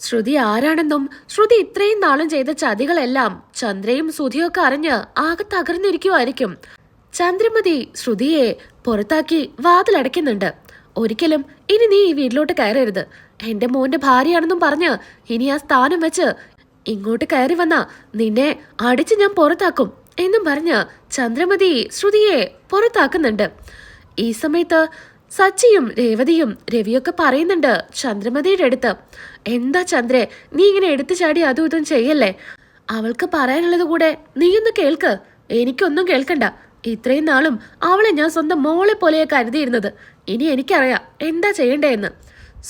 ശ്രുതി ആരാണെന്നും ശ്രുതി ഇത്രയും നാളും ചെയ്ത ചതികളെല്ലാം ചന്ദ്രയും സുധിയൊക്കെ അറിഞ്ഞ് ആകെ തകർന്നിരിക്കുമായിരിക്കും ചന്ദ്രമതി ശ്രുതിയെ പുറത്താക്കി വാതിലടയ്ക്കുന്നുണ്ട് ഒരിക്കലും ഇനി നീ ഈ വീട്ടിലോട്ട് കയറരുത്. എന്റെ മോന്റെ ഭാര്യയാണെന്നും പറഞ്ഞ് ഇനി ആ സ്ഥാനം വെച്ച് ഇങ്ങോട്ട് കയറി വന്ന നിന്നെ അടിച്ച് ഞാൻ പുറത്താക്കും എന്നും പറഞ്ഞ് ചന്ദ്രമതി ശ്രുതിയെ പുറത്താക്കുന്നുണ്ട്. ഈ സമയത്ത് സച്ചിയും രേവതിയും രവിയൊക്കെ പറയുന്നുണ്ട് ചന്ദ്രമതിയുടെ അടുത്ത്. എന്താ ചന്ദ്രേ നീ ഇങ്ങനെ എടുത്തു ചാടി അതും ഇതും ചെയ്യല്ലേ? അവൾക്ക് പറയാനുള്ളത് കൂടെ നീയൊന്ന് കേൾക്ക്. എനിക്കൊന്നും കേൾക്കണ്ട. ഇത്രയും നാളും അവളെ ഞാൻ സ്വന്തം മോളെ പോലെയാ കരുതിയിരുന്നത്. ഇനി എനിക്കറിയാം എന്താ ചെയ്യണ്ടേന്ന്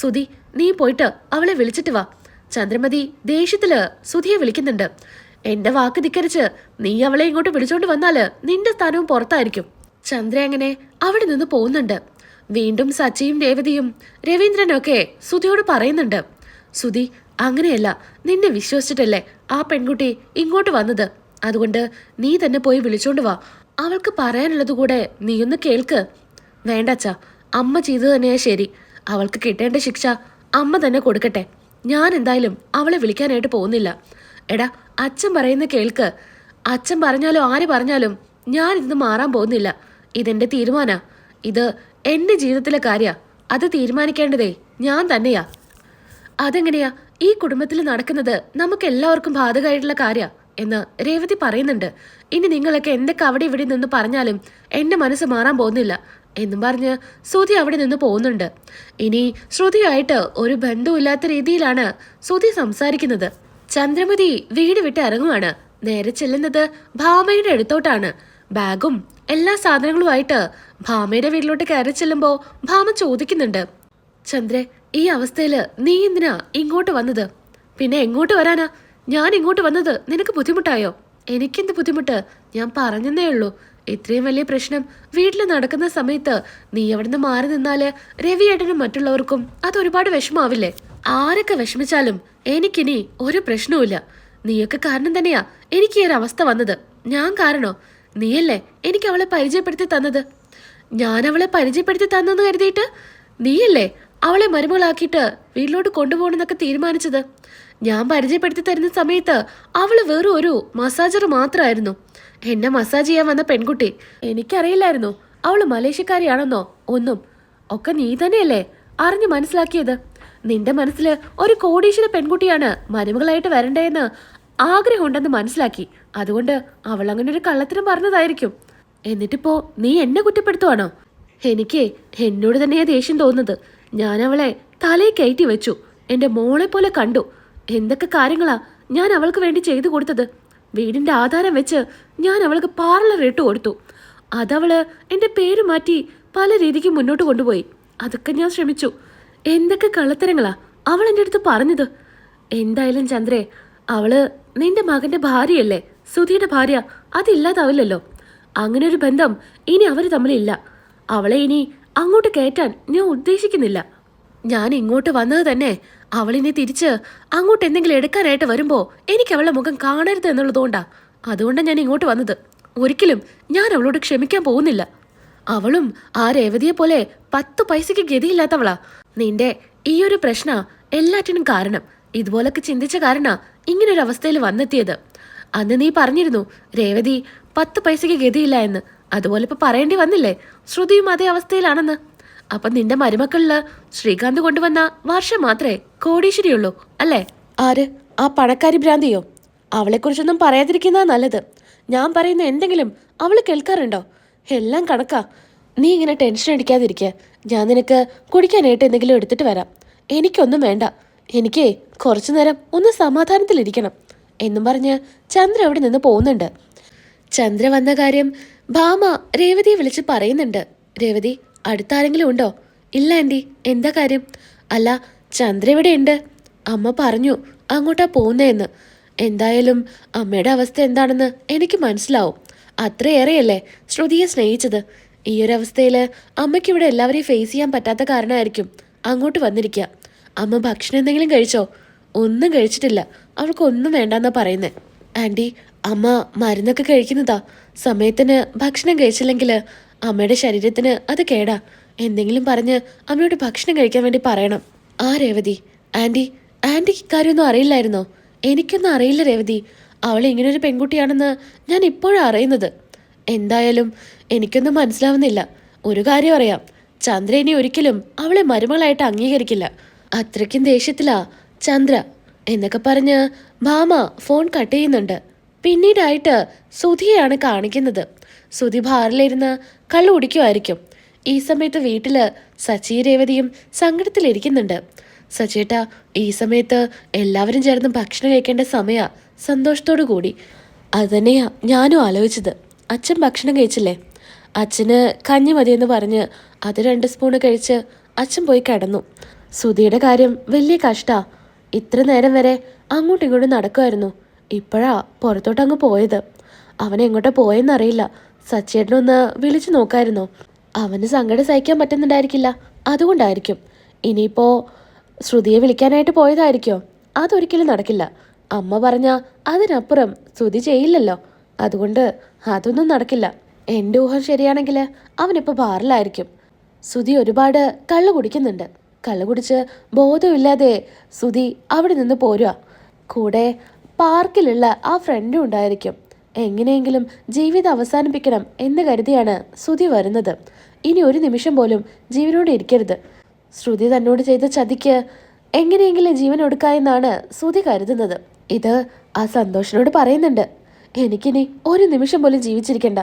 സുധി നീ പോയിട്ട് അവളെ വിളിച്ചിട്ട് വാ. ചന്ദ്രമതി ദേഷ്യത്തിൽ സുധിയെ വിളിക്കുന്നുണ്ട്. എന്റെ വാക്ക് ധിക്കരിച്ച് നീ അവളെ ഇങ്ങോട്ട് വിളിച്ചോണ്ട് വന്നാൽ നിന്റെ സ്ഥാനവും പുറത്തായിരിക്കും. ചന്ദ്ര അങ്ങനെ അവിടെ നിന്ന് പോകുന്നുണ്ട്. വീണ്ടും സച്ചിയും രേവതിയും രവീന്ദ്രനൊക്കെ സുധിയോട് പറയുന്നുണ്ട്. സുധി അങ്ങനെയല്ല. നിന്നെ വിശ്വസിച്ചിട്ടല്ലേ ആ പെൺകുട്ടി ഇങ്ങോട്ട് വന്നത്? അതുകൊണ്ട് നീ തന്നെ പോയി വിളിച്ചോണ്ട് വാ. അവൾക്ക് പറയാനുള്ളത് കൂടെ നീയൊന്ന് കേൾക്ക്. വേണ്ടച്ച അമ്മ ചെയ്തു തന്നെയാ ശരി. അവൾക്ക് കിട്ടേണ്ട ശിക്ഷ അമ്മ തന്നെ കൊടുക്കട്ടെ. ഞാൻ എന്തായാലും അവളെ വിളിക്കാനായിട്ട് പോകുന്നില്ല. എടാ അച്ഛൻ പറയുന്ന കേൾക്ക്. അച്ഛൻ പറഞ്ഞാലും ആര് പറഞ്ഞാലും ഞാൻ ഇന്ന് മാറാൻ പോകുന്നില്ല. ഇതെന്റെ തീരുമാന. ഇത് എന്റെ ജീവിതത്തിലെ കാര്യ. അത് തീരുമാനിക്കേണ്ടതേ. ഞാൻ തന്നെയാ. അതെങ്ങനെയാ? ഈ കുടുംബത്തിൽ നടക്കുന്നത് നമുക്ക് എല്ലാവർക്കും ബാധകമായിട്ടുള്ള കാര്യ എന്ന് രേവതി പറയുന്നുണ്ട്. ഇനി നിങ്ങളൊക്കെ എന്തൊക്കെ അവിടെ ഇവിടെ നിന്ന് പറഞ്ഞാലും എന്റെ മനസ്സ് മാറാൻ പോകുന്നില്ല എന്നും പറഞ്ഞ് ശ്രുതി അവിടെ നിന്ന് പോകുന്നുണ്ട്. ഇനി ശ്രുതിയായിട്ട് ഒരു ബന്ധമില്ലാത്ത രീതിയിലാണ് ശ്രുതി സംസാരിക്കുന്നത്. ചന്ദ്രമതി വീട് വിട്ട് ഇറങ്ങുവാണ്. നേരെ ചെല്ലുന്നത് ഭാമയുടെ അടുത്തോട്ടാണ്. ബാഗും എല്ലാ സാധനങ്ങളുമായിട്ട് ഭാമയുടെ വീട്ടിലോട്ട് കയറി ചെല്ലുമ്പോ ഭാമ ചോദിക്കുന്നുണ്ട്. ചന്ദ്രേ ഈ അവസ്ഥയിൽ നീ എന്തിനാ ഇങ്ങോട്ട് വന്നത്? പിന്നെ എങ്ങോട്ട് വരാനാ? ഞാൻ ഇങ്ങോട്ട് വന്നത് നിനക്ക് ബുദ്ധിമുട്ടായോ? എനിക്കെന്ത് ബുദ്ധിമുട്ട്? ഞാൻ പറഞ്ഞതേ ഉള്ളൂ. ഇത്രയും വലിയ പ്രശ്നം വീട്ടിൽ നടക്കുന്ന സമയത്ത് നീ അവിടുന്ന് മാറി നിന്നാൽ രവിയേട്ടനും മറ്റുള്ളവർക്കും അത് ഒരുപാട് വിഷമാവില്ലേ? ആരൊക്കെ വിഷമിച്ചാലും എനിക്കിനി ഒരു പ്രശ്നവുമില്ല. നീയൊക്കെ കാരണം തന്നെയാ എനിക്ക് ഈ ഒരു അവസ്ഥ വന്നത്. ഞാൻ കാരണോ? നീയല്ലേ എനിക്ക് അവളെ പരിചയപ്പെടുത്തി തന്നത്? ഞാൻ അവളെ പരിചയപ്പെടുത്തി തന്നെന്ന് കരുതിയിട്ട് നീയല്ലേ അവളെ മരുമകളാക്കിയിട്ട് വീട്ടിലോട്ട് കൊണ്ടുപോകണമെന്നൊക്കെ തീരുമാനിച്ചത്? ഞാൻ പരിചയപ്പെടുത്തി തരുന്ന സമയത്ത് അവൾ വെറും ഒരു മസാജർ മാത്രമായിരുന്നു എന്നെ മസാജ് ചെയ്യാൻ വന്ന പെൺകുട്ടി. എനിക്കറിയില്ലായിരുന്നു അവൾ മലേഷ്യക്കാരിയാണെന്നോ ഒന്നും. ഒക്കെ നീ തന്നെയല്ലേ അറിഞ്ഞു മനസ്സിലാക്കിയത്. നിന്റെ മനസ്സിൽ ഒരു കോടീശ്വര പെൺകുട്ടിയാണ് മരുമകളായിട്ട് വരണ്ടേന്ന് ആഗ്രഹമുണ്ടെന്ന് മനസ്സിലാക്കി. അതുകൊണ്ട് അവൾ അങ്ങനെ ഒരു കള്ളത്തിനും പറഞ്ഞതായിരിക്കും. എന്നിട്ടിപ്പോ നീ എന്നെ കുറ്റപ്പെടുത്തുവാണോ? എനിക്ക് എന്നോട് തന്നെയാ ദേഷ്യം തോന്നുന്നത്. ഞാൻ അവളെ തലയെ കയറ്റി വെച്ചു. എന്റെ മോളെ പോലെ കണ്ടു. എന്തൊക്കെ കാര്യങ്ങളാ ഞാൻ അവൾക്ക് വേണ്ടി ചെയ്തു കൊടുത്തത്? വീടിന്റെ ആധാരം വെച്ച് ഞാൻ അവൾക്ക് പാർലർ ഇട്ട് കൊടുത്തു. അതവൾ എന്റെ പേര് മാറ്റി പല രീതിക്ക് മുന്നോട്ട് കൊണ്ടുപോയി. അതൊക്കെ ഞാൻ ശ്രമിച്ചു. എന്തൊക്കെ കള്ളത്തരങ്ങളാ അവൾ എന്റെ അടുത്ത് പറഞ്ഞത്? എന്തായാലും ചന്ദ്രേ അവൾ നിന്റെ മകന്റെ ഭാര്യയല്ലേ? സുധിയുടെ ഭാര്യ. അതില്ലാതാവില്ലല്ലോ. അങ്ങനെ ഒരു ബന്ധം ഇനി അവർ തമ്മിലില്ല. അവളെ ഇനി അങ്ങോട്ട് കയറ്റാൻ ഞാൻ ഉദ്ദേശിക്കുന്നില്ല. ഞാൻ ഇങ്ങോട്ട് വന്നത് തന്നെ അവളിനെ തിരിച്ച് അങ്ങോട്ട് എന്തെങ്കിലും എടുക്കാനായിട്ട് വരുമ്പോ എനിക്ക് അവളുടെ മുഖം കാണരുത് എന്നുള്ളതുകൊണ്ടാ. അതുകൊണ്ടാണ് ഞാൻ ഇങ്ങോട്ട് വന്നത്. ഒരിക്കലും ഞാൻ അവളോട് ക്ഷമിക്കാൻ പോകുന്നില്ല. അവളും ആ രേവതിയെ പോലെ പത്ത് പൈസയ്ക്ക് ഗതിയില്ലാത്തവളാ. നിന്റെ ഈ ഒരു പ്രശ്ന എല്ലാറ്റിനും കാരണം. ഇതുപോലൊക്കെ ചിന്തിച്ച കാരണ ഇങ്ങനൊരു അവസ്ഥയിൽ വന്നെത്തിയത്. അന്ന് നീ പറഞ്ഞിരുന്നു രേവതി പത്ത് പൈസയ്ക്ക് ഗതിയില്ല എന്ന്. അതുപോലെ ഇപ്പൊ പറയേണ്ടി വന്നില്ലേ? ശ്രുതിയും അതേ അവസ്ഥയിലാണെന്ന്. അപ്പൊ നിന്റെ മരുമക്കളിൽ ശ്രീകാന്ത് കൊണ്ടുവന്ന വർഷം മാത്രമേ കോടീശ്വരിയുള്ളൂ അല്ലേ? ആര്? ആ പണക്കാരി ഭ്രാന്തിയോ? അവളെക്കുറിച്ചൊന്നും പറയാതിരിക്കുന്നതാ നല്ലത്. ഞാൻ പറയുന്ന എന്തെങ്കിലും അവൾ കേൾക്കാറുണ്ടോ? എല്ലാം കണക്കാ. നീ ഇങ്ങനെ ടെൻഷൻ അടിക്കാതിരിക്കുക ഞാൻ നിനക്ക് കുടിക്കാനായിട്ട് എന്തെങ്കിലും എടുത്തിട്ട് വരാം. എനിക്കൊന്നും വേണ്ട. എനിക്ക് കുറച്ചു നേരം ഒന്ന് സമാധാനത്തിലിരിക്കണം എന്നും പറഞ്ഞ് ചന്ദ്ര അവിടെ നിന്ന് പോകുന്നുണ്ട്. ചന്ദ്ര വന്ന കാര്യം ഭാമ രേവതിയെ വിളിച്ച് പറയുന്നുണ്ട്. രേവതി അടുത്താരെങ്കിലും ഉണ്ടോ? ഇല്ല ആന്റി എന്താ കാര്യം? അല്ല ചന്ദ്ര ഇവിടെ ഉണ്ട് അമ്മ പറഞ്ഞു അങ്ങോട്ടാ പോകുന്നതെന്ന് എന്തായാലും അമ്മയുടെ അവസ്ഥ എന്താണെന്ന് എനിക്ക് മനസ്സിലാവും. അത്രയേറെയല്ലേ ശ്രുതിയെ സ്നേഹിച്ചത്. ഈ ഒരു അവസ്ഥയിൽ അമ്മയ്ക്ക് ഇവിടെ എല്ലാവരെയും ഫേസ് ചെയ്യാൻ പറ്റാത്ത കാരണമായിരിക്കും അങ്ങോട്ട് വന്നിരിക്കുക. അമ്മ ഭക്ഷണം എന്തെങ്കിലും കഴിച്ചോ? ഒന്നും കഴിച്ചിട്ടില്ല. അവൾക്കൊന്നും വേണ്ടെന്നാ പറയുന്നേ. ആന്റി അമ്മ മരുന്നൊക്കെ കഴിക്കുന്നതാ. സമയത്തിന് ഭക്ഷണം കഴിച്ചില്ലെങ്കിൽ അമ്മയുടെ ശരീരത്തിന് അത് കേടാ. എന്തെങ്കിലും പറഞ്ഞ് അമ്മയോട് ഭക്ഷണം കഴിക്കാൻ വേണ്ടി പറയണം. ആ രേവതി. ആന്റി ആന്റിക്ക് ഇക്കാര്യമൊന്നും അറിയില്ലായിരുന്നോ? എനിക്കൊന്നും അറിയില്ല രേവതി. അവൾ ഇങ്ങനൊരു പെൺകുട്ടിയാണെന്ന് ഞാൻ ഇപ്പോഴാണ് അറിയുന്നത്. എന്തായാലും എനിക്കൊന്നും മനസ്സിലാവുന്നില്ല. ഒരു കാര്യം അറിയാം. ചന്ദ്ര ഇനി ഒരിക്കലും അവളെ മരുമകളായിട്ട് അംഗീകരിക്കില്ല. അത്രയ്ക്കും ദേഷ്യത്തിലാ. ചന്ദ്ര എന്നൊക്കെ പറഞ്ഞ് ഭാമ ഫോൺ കട്ട് ചെയ്യുന്നുണ്ട്. പിന്നീടായിട്ട് സുധിയാണ് കാണിക്കുന്നത്. സുധി ബാറിലിരുന്ന് കള്ളു കുടിക്കുമായിരിക്കും ഈ സമയത്ത് വീട്ടിൽ സച്ചി രേവതിയും സങ്കടത്തിലിരിക്കുന്നുണ്ട്. സച്ചേട്ട ഈ സമയത്ത് എല്ലാവരും ചേർന്ന് ഭക്ഷണം കഴിക്കേണ്ട സമയ. സന്തോഷത്തോടു കൂടി. അതുതന്നെയാ ഞാനും ആലോചിച്ചത്. അച്ഛൻ ഭക്ഷണം കഴിച്ചില്ലേ? അച്ഛന് കഞ്ഞി മതിയെന്ന് പറഞ്ഞ് അത് രണ്ട് സ്പൂണ് കഴിച്ച് അച്ഛൻ പോയി കിടന്നു. സുധിയുടെ കാര്യം വലിയ കഷ്ടാ. ഇത്ര നേരം വരെ അങ്ങോട്ടും ഇങ്ങോട്ടും നടക്കുമായിരുന്നു ഇപ്പോഴാ പുറത്തോട്ട് അങ്ങ് പോയത്. അവൻ പോയെന്നറിയില്ല സച്ചേട്ടനൊന്ന് വിളിച്ചു നോക്കായിരുന്നോ. അവന് സങ്കടം സഹിക്കാൻ പറ്റുന്നുണ്ടായിരിക്കില്ല. അതുകൊണ്ടായിരിക്കും. ഇനിയിപ്പോ ശ്രുതിയെ വിളിക്കാനായിട്ട് പോയതായിരിക്കോ? അതൊരിക്കലും നടക്കില്ല. അമ്മ പറഞ്ഞ അതിനപ്പുറം ശ്രുതി ചെയ്യില്ലല്ലോ. അതുകൊണ്ട് അതൊന്നും നടക്കില്ല. എന്റെ ഊഹം ശരിയാണെങ്കിൽ അവനിപ്പോ ബാറിലായിരിക്കും. ശ്രുതി ഒരുപാട് കള്ളു കുടിക്കുന്നുണ്ട്. കള്ളു കുടിച്ച് ബോധമില്ലാതെ സുധി അവിടെ നിന്ന് പോരുക. കൂടെ പാർക്കിലുള്ള ആ ഫ്രണ്ടും ഉണ്ടായിരിക്കും. എങ്ങനെയെങ്കിലും ജീവിതം അവസാനിപ്പിക്കണം എന്ന് കരുതിയാണ് ശ്രുതി വരുന്നത്. ഇനി ഒരു നിമിഷം പോലും ജീവനോട് ഇരിക്കരുത്. ശ്രുതി തന്നോട് ചെയ്ത ചതിക്ക് എങ്ങനെയെങ്കിലും ജീവൻ ഒടുക്കായെന്നാണ് ശ്രുതി കരുതുന്നത്. ഇത് ആ സന്തോഷിനോട് പറയുന്നുണ്ട്. എനിക്കിനി ഒരു നിമിഷം പോലും ജീവിച്ചിരിക്കണ്ട.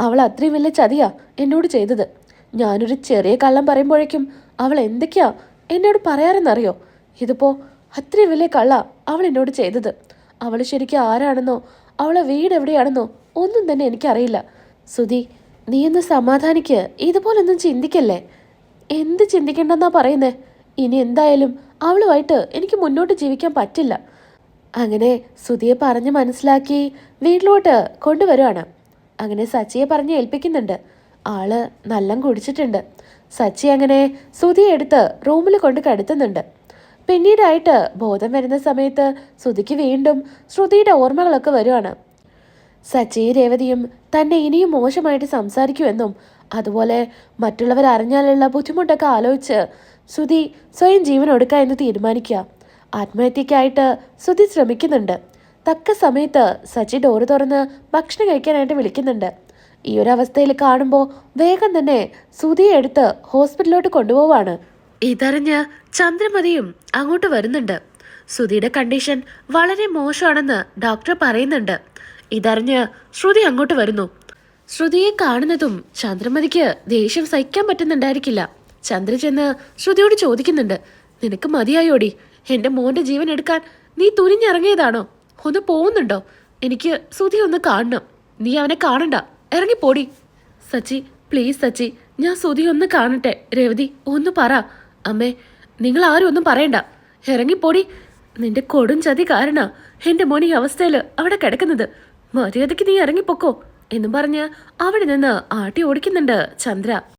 അവൾ അത്രയും വലിയ ചതിയാ എന്നോട് ചെയ്തത്. ഞാനൊരു ചെറിയ കള്ളം പറയുമ്പോഴേക്കും അവൾ എന്തൊക്കെയാ എന്നോട് പറയാറെന്നറിയോ? ഇതിപ്പോ അത്രയും വലിയ കള്ള അവൾ എന്നോട് ചെയ്തത്. അവൾ ശരിക്കും ആരാണെന്നോ അവളെ വീട് എവിടെയാണെന്നോ ഒന്നും തന്നെ എനിക്കറിയില്ല. സുധി നീ ഒന്ന് സമാധാനിക്ക്. ഇതുപോലൊന്നും ചിന്തിക്കല്ലേ? എന്ത് ചിന്തിക്കണ്ടെന്നാ പറയുന്നേ? ഇനി എന്തായാലും അവളുമായിട്ട് എനിക്ക് മുന്നോട്ട് ജീവിക്കാൻ പറ്റില്ല. അങ്ങനെ സുധിയെ പറഞ്ഞ് മനസ്സിലാക്കി വീട്ടിലോട്ട് കൊണ്ടുവരുവാണ്. അങ്ങനെ സച്ചിയെ പറഞ്ഞ് ഏൽപ്പിക്കുന്നുണ്ട്. ആൾ നല്ലം കുടിച്ചിട്ടുണ്ട്. സച്ചി അങ്ങനെ സുധി എടുത്ത് റൂമിൽ കൊണ്ട് കടത്തുന്നുണ്ട്. പിന്നീടായിട്ട് ബോധം വരുന്ന സമയത്ത് സുധിക്ക് വീണ്ടും ശ്രുതിയുടെ ഓർമ്മകളൊക്കെ വരുവാണ്. സച്ചി രേവതിയും തന്നെ ഇനിയും മോശമായിട്ട് സംസാരിക്കുമെന്നും അതുപോലെ മറ്റുള്ളവർ അറിഞ്ഞാലുള്ള ബുദ്ധിമുട്ടൊക്കെ ആലോചിച്ച് സുധി സ്വയം ജീവൻ ഒടുക്കുക എന്ന് തീരുമാനിക്കുക. ആത്മഹത്യക്കായിട്ട് സുധി ശ്രമിക്കുന്നുണ്ട്. തക്ക സമയത്ത് സച്ചി ഡോറ് തുറന്ന് ഭക്ഷണം കഴിക്കാനായിട്ട് വിളിക്കുന്നുണ്ട്. ഈ ഒരു അവസ്ഥയിൽ കാണുമ്പോൾ വേഗം തന്നെ സുധിയെ എടുത്ത് ഹോസ്പിറ്റലിലോട്ട് കൊണ്ടുപോവാണ്. ഇതറിഞ്ഞ് ചന്ദ്രമതിയും അങ്ങോട്ട് വരുന്നുണ്ട്. സുധിയുടെ കണ്ടീഷൻ വളരെ മോശമാണെന്ന് ഡോക്ടർ പറയുന്നുണ്ട്. ഇതറിഞ്ഞ് ശ്രുതി അങ്ങോട്ട് വരുന്നു. ശ്രുതിയെ കാണുന്നതും ചന്ദ്രമതിക്ക് ദേഷ്യം സഹിക്കാൻ പറ്റുന്നുണ്ടായിരിക്കില്ല. ചന്ദ്ര ചെന്ന് ശ്രുതിയോട് ചോദിക്കുന്നുണ്ട്. നിനക്ക് മതിയായോടി? എന്റെ മോന്റെ ജീവൻ എടുക്കാൻ നീ തുനിഞ്ഞിറങ്ങിയതാണോ? ഒന്ന് പോകുന്നുണ്ടോ എനിക്ക് ശ്രുതി ഒന്ന് കാണണം. നീ അവനെ കാണണ്ട. ഇറങ്ങിപ്പോടി. സച്ചി പ്ലീസ് സച്ചി ഞാൻ സുധി ഒന്ന് കാണട്ടെ. രേവതി ഒന്ന് പറ. അമ്മേ നിങ്ങൾ ആരും ഒന്നും പറയണ്ട. ഇറങ്ങിപ്പോടി. നിന്റെ കൊടും ചതി കാരണ എന്റെ മോൻ ഈ അവസ്ഥയിൽ അവിടെ കിടക്കുന്നത്. മര്യാദയ്ക്ക് നീ ഇറങ്ങിപ്പോക്കോ. എന്നും പറഞ്ഞ് അവിടെ നിന്ന് ആട്ടി ഓടിക്കുന്നുണ്ട് ചന്ദ്ര.